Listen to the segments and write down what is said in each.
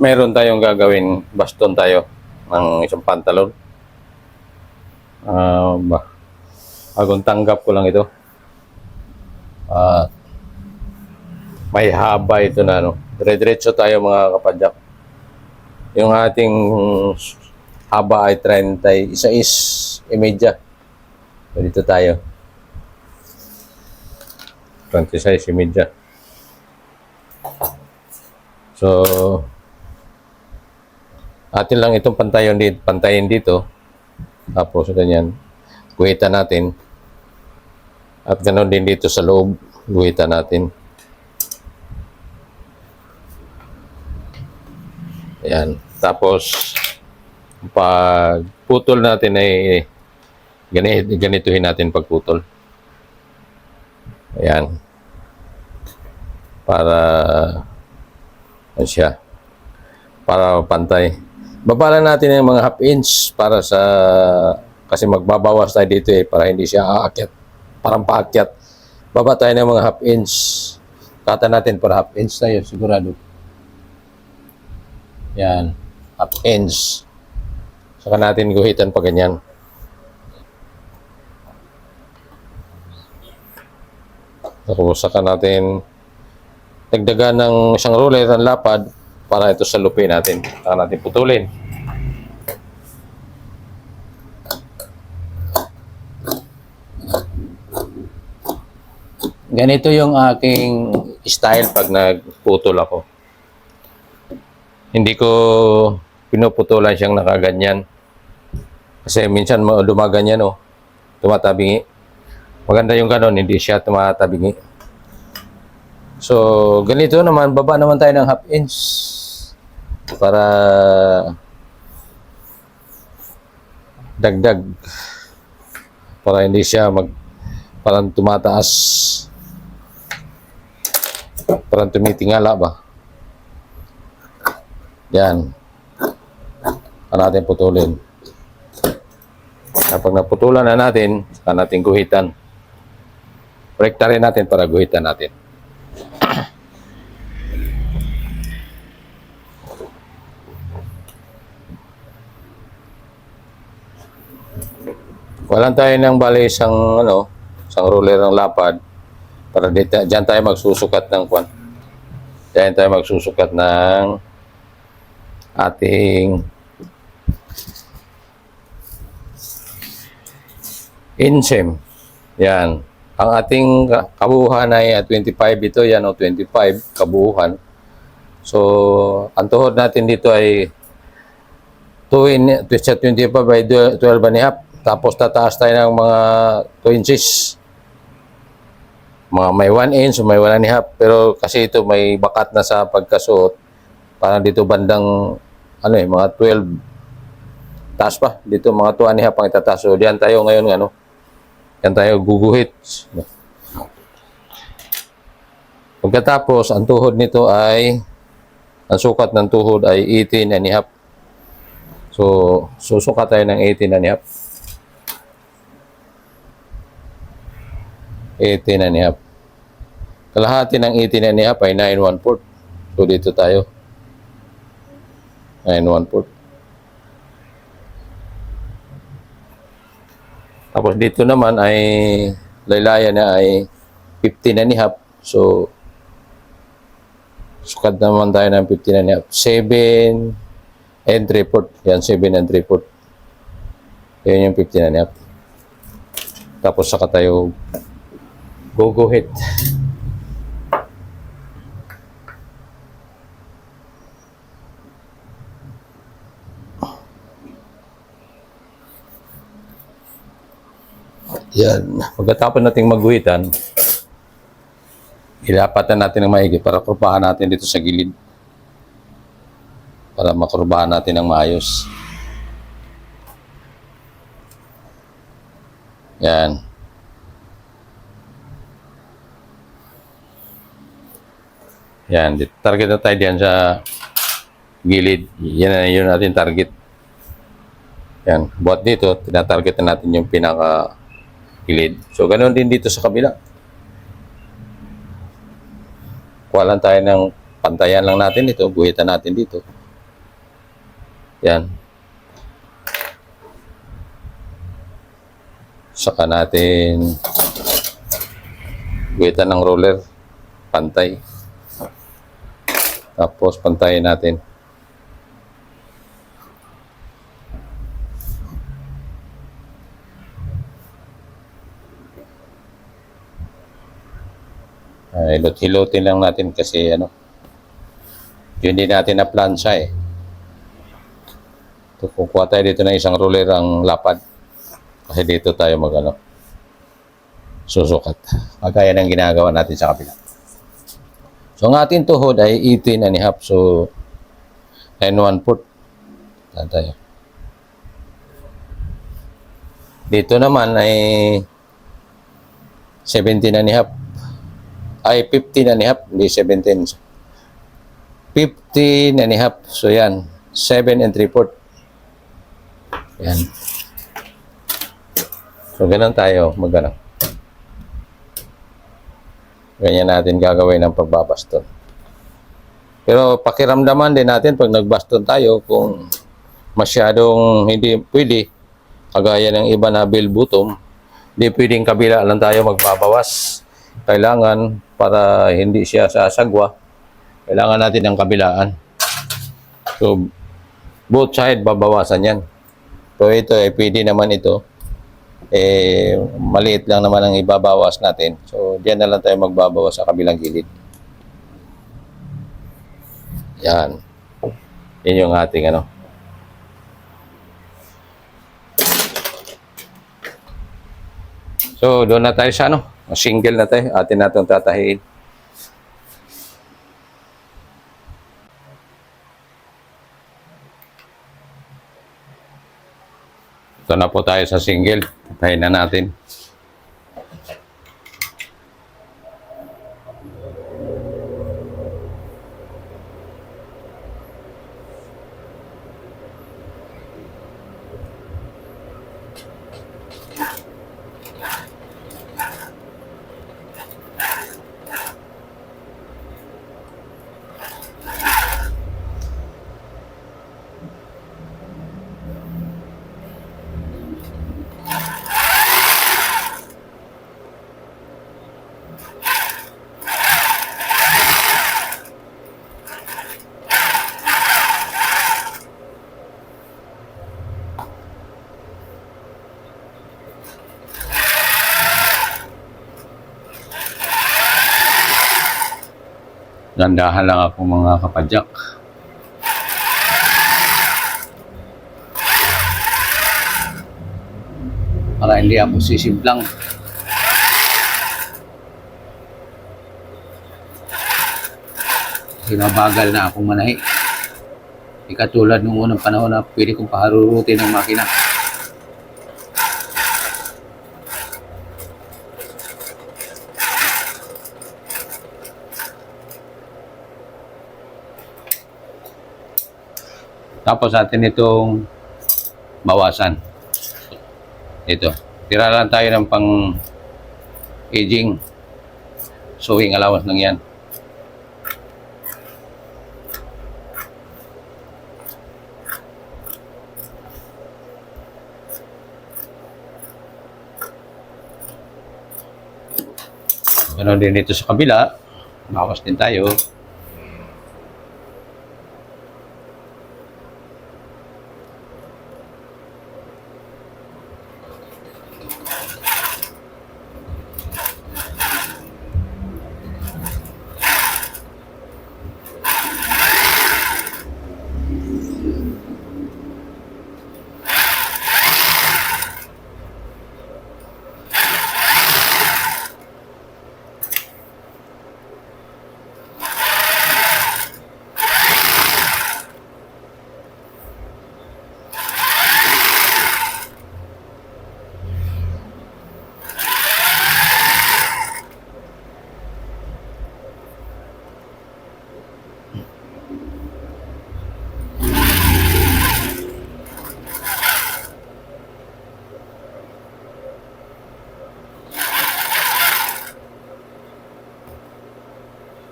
meron tayong gagawin, baston tayo ng isang pantalon. Ah, ba, agong tanggap ko lang ito. Ah, may haba ito na ano. Dire-diretso tayo mga kapadyak. Yung ating haba ay 30, isa is imedya. So, dito tayo. 26 imedya. So, atin lang itong pantayon dito, pantayin dito. Tapos ganyan, guhitan natin. At ganoon din dito sa loob, guhitan natin. Ayan. Tapos, pag putol natin ay ganit, ganituhin natin pagputol. Ayan. Para ano siya? Para pantay. Baba lang natin yung mga half inch para sa kasi magbabawas tayo dito eh para hindi siya aakyat. Parang paakyat. Baba tayo ng mga half inch. Kata natin para half inch tayo sigurado. Yan. Half inch. Saka natin guhitan pa ganyan. Tapos saka natin dagdagan ng isang roller ng lapad para ito sa lupi natin. Saka natin putulin. Ganito yung aking style pag nagputol ako. Hindi ko pinuputulan siyang nakaganyan. Kasi minsan dumaganyan oh. Tumatabingi. Maganda yung ganon, hindi siya tumatabingi. So, ganito naman, baba naman tayo ng half inch para dagdag. Para hindi siya mag parang tumataas. Parang tumitingala ba? Yan. Saka natin putulin. Kapag naputulan na natin saka natin guhitan. Rekta rin natin para guhitan natin Walang tayo ng bali isang ano, isang ruler ng lapad para dito, diyan tayo magsusukat ng kwan. Diyan tayo magsusukat ng ating insim. Yan. Ang ating ka- kabuuhan ay ah, 25 ito, yan o 25 kabuuhan. So, ang tuhod natin dito ay 2 in, sa 25 by 12 and a half. Tapos tataas tayo ng mga 2 inches. Mga may 1 inch, may 1 and a half. Pero kasi ito may bakat na sa pagkasuot. Parang dito bandang, ano eh, mga 12. Taas pa. Dito mga 2 and a half ang itataas. So, diyan tayo ngayon, ano, yan tayo guguhit. Pagkatapos, ang tuhod nito ay, ang sukat ng tuhod ay 18 and a half. So, susukat tayo ng 18 and a half. 18 and a half. Kalahati ng 18 and a half ay 9 1 fourth. So, dito tayo. 9 1 fourth. Tapos dito naman ay laylayan na ay 15 and a half. So, sukat naman tayo ng 15 and a half. 7 and 3 fourth. Yan, 7 and 3 fourth. Yan yung 15 and a half. Tapos saka tayo guguhit. Yan. Pagkatapos nating magguhitan, ilapatan natin ng maigi para kurbahan natin dito sa gilid. Para makurbahan natin ng maayos. Yan. Yan. Target na tayo diyan sa gilid. Yan na yun natin target. Yan. Buat dito, tinatarget na natin yung pinaka gilid. So, ganoon din dito sa kabila. Kuha lang tayo ng pantayan lang natin ito, guhitan natin dito. Yan. Saka natin guhitan ng roller. Pantay. Tapos pantayin natin. Hilot-hilotin lang natin kasi ano, yun din natin na plancha eh. So, kukuha tayo dito ng isang ruler ang lapad. Kasi dito tayo mag ano, susukat. Kagaya ng ginagawa natin sa kabila. So, ang ating tuhod ay 18 and a half. So, 9 1 foot. Saan tayo? Dito naman ay 17 and a half. Ay, 15 and a half. Hindi 17. 15 and a half. So, yan. 7 and 3 foot. Yan. So, ganun tayo. Magano. Ganyan natin gagawin ng pagbabaston. Pero pakiramdaman din natin pag nagbaston tayo kung masyadong hindi pwede, kagaya ng iba na bill hindi pwedeng kabila lang tayo magbabawas. Kailangan para hindi siya sasagwa, kailangan natin ng kabilaan. So, both side babawasan yan. So, ito eh, pwede naman ito. Eh, maliit lang naman ang ibabawas natin. So, diyan na lang tayo magbabawas sa kabilang gilid. Yan. Yan yung ating ano. So, doon na tayo sa ano. Single na tayo. Atin natin tatahiin. Ito na po tayo sa single. Tatahiin na natin. Dandahan lang ako mga kapadyak. Para hindi ako sisimplang. Hinabagal na akong manahi. Di katulad nung unang panahon na pwede kong paharurutin ng makina. Tapos atin itong bawasan. Ito. Tira lang tayo ng pang aging sewing allowance lang yan. Ganon din dito sa kabila. Bawas din tayo.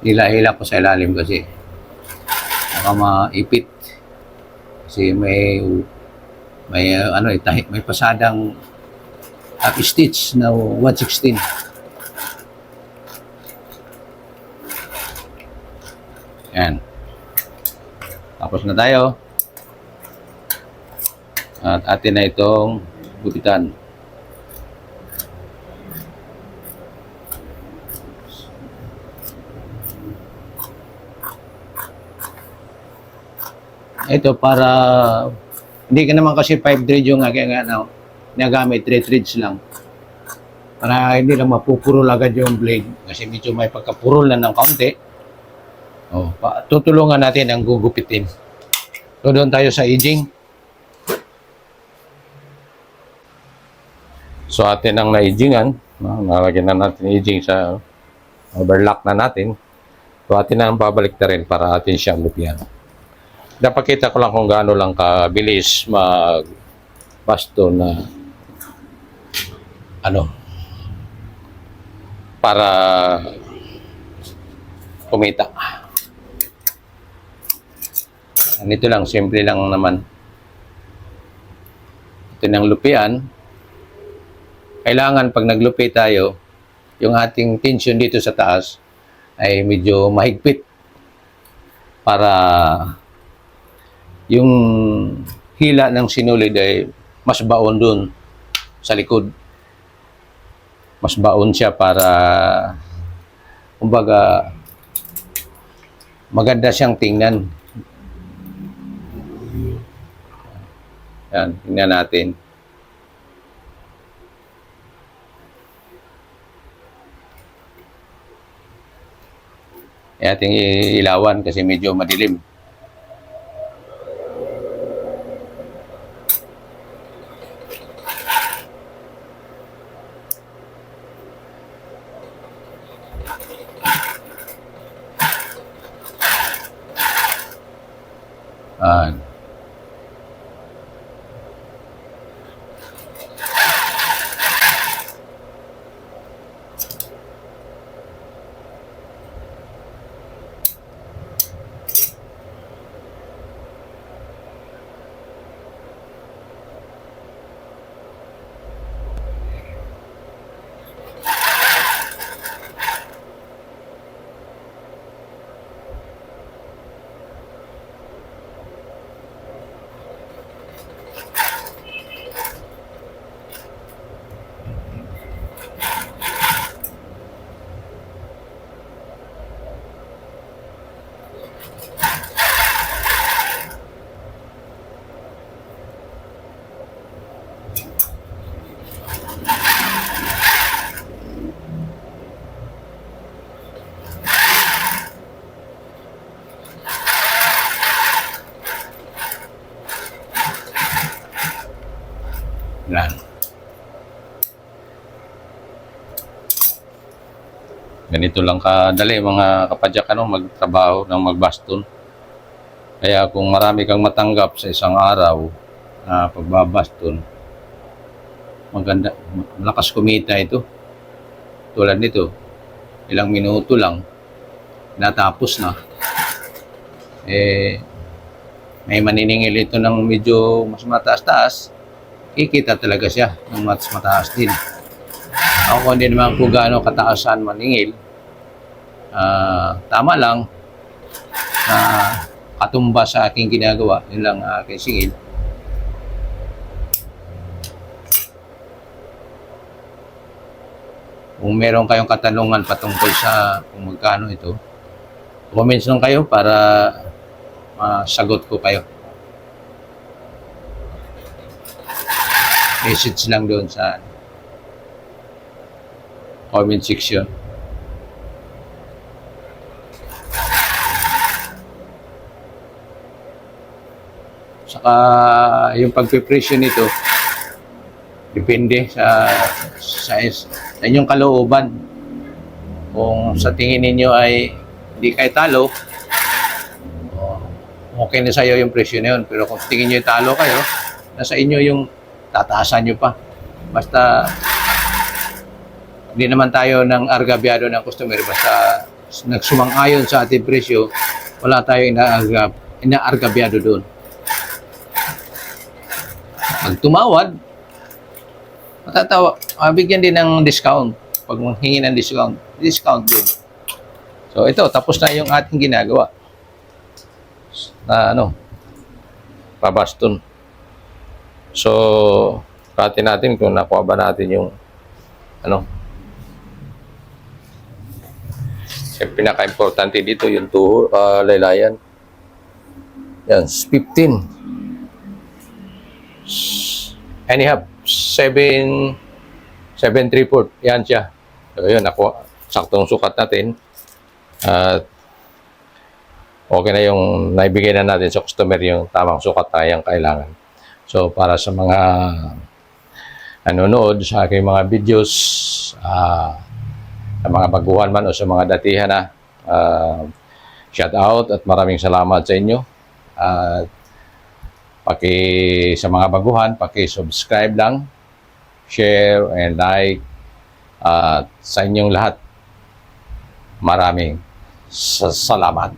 Hila-hila ko sa ilalim kasi baka maipit. Kasi may may ano eh, tahi- may pasadang up stitch na 116. Yan. Tapos na tayo. At atin na itong gupitan. Ito para hindi ka naman kasi 5 thread yung aking ano, nagamit 3 threads lang. Para hindi lang mapupurol agad yung blade kasi medyo may pagkapurol na ng kaunti. Oh, tutulungan natin ang gugupitin. So doon tayo sa aging. So atin ang na-agingan, no? nalagyan na natin aging sa overlock na natin. So atin ang babalik na rin para atin siyang lupian. Napakita ko lang kung gaano lang kabilis mag basto na ano para kumita. Ganito lang, simple lang naman. Ito ng lupian, kailangan pag naglupi tayo, yung ating tension dito sa taas ay medyo mahigpit para yung hila ng sinulid ay mas baon dun sa likod. Mas baon siya para kumbaga maganda siyang tingnan. Yan, tingnan natin. E ating ilawan kasi medyo madilim. Ah. Yan. Ganito lang kadali mga kapadyak ano, magtrabaho ng magbaston. Kaya kung marami kang matanggap sa isang araw na pagbabaston, maganda, malakas kumita ito. Tulad nito, ilang minuto lang, natapos na. Eh, may maniningil ito ng medyo mas mataas-taas, kikita talaga siya ng mas mataas din. Ako hindi naman kung gaano kataasan maningil, ah, tama lang na katumba sa aking ginagawa, yun lang ang aking singil. Kung meron kayong katanungan patungkol sa kung magkano ito, comments lang kayo para masagot ko kayo. Message lang doon sa comment section. Saka yung pagpipresyo nito, depende sa, sa, sa inyong kalooban. Kung sa tingin ninyo ay hindi kayo talo, okay na sa'yo yung presyo na yun. Pero kung tingin nyo talo kayo, nasa inyo yung tataasan nyo pa. Basta hindi naman tayo ng argabyado ng customer. Basta nagsumang-ayon sa ating presyo, wala tayo inaargab, inaargabyado doon. Pag tumawad, matatawa, ah, bigyan din ng discount. Pag manghingi ng discount, discount din. So ito, tapos na yung ating ginagawa. Na ano, pabaston. So, pati natin kung nakuha ba natin yung ano, yung pinaka-importante dito, yung tuho, ah, laylayan. Yan, 15. And half, 7, 7 3 foot. Yan siya. So, yun, ako, saktong sukat natin. At, okay na yung naibigay na natin sa customer yung tamang sukat na yung kailangan. So, para sa mga nanonood sa aking mga videos, ah, sa mga baguhan man o sa mga datihan na, ah, shout out at maraming salamat sa inyo. At paki sa mga baguhan, paki-subscribe lang, share and like at sa inyong lahat. Maraming sa- salamat.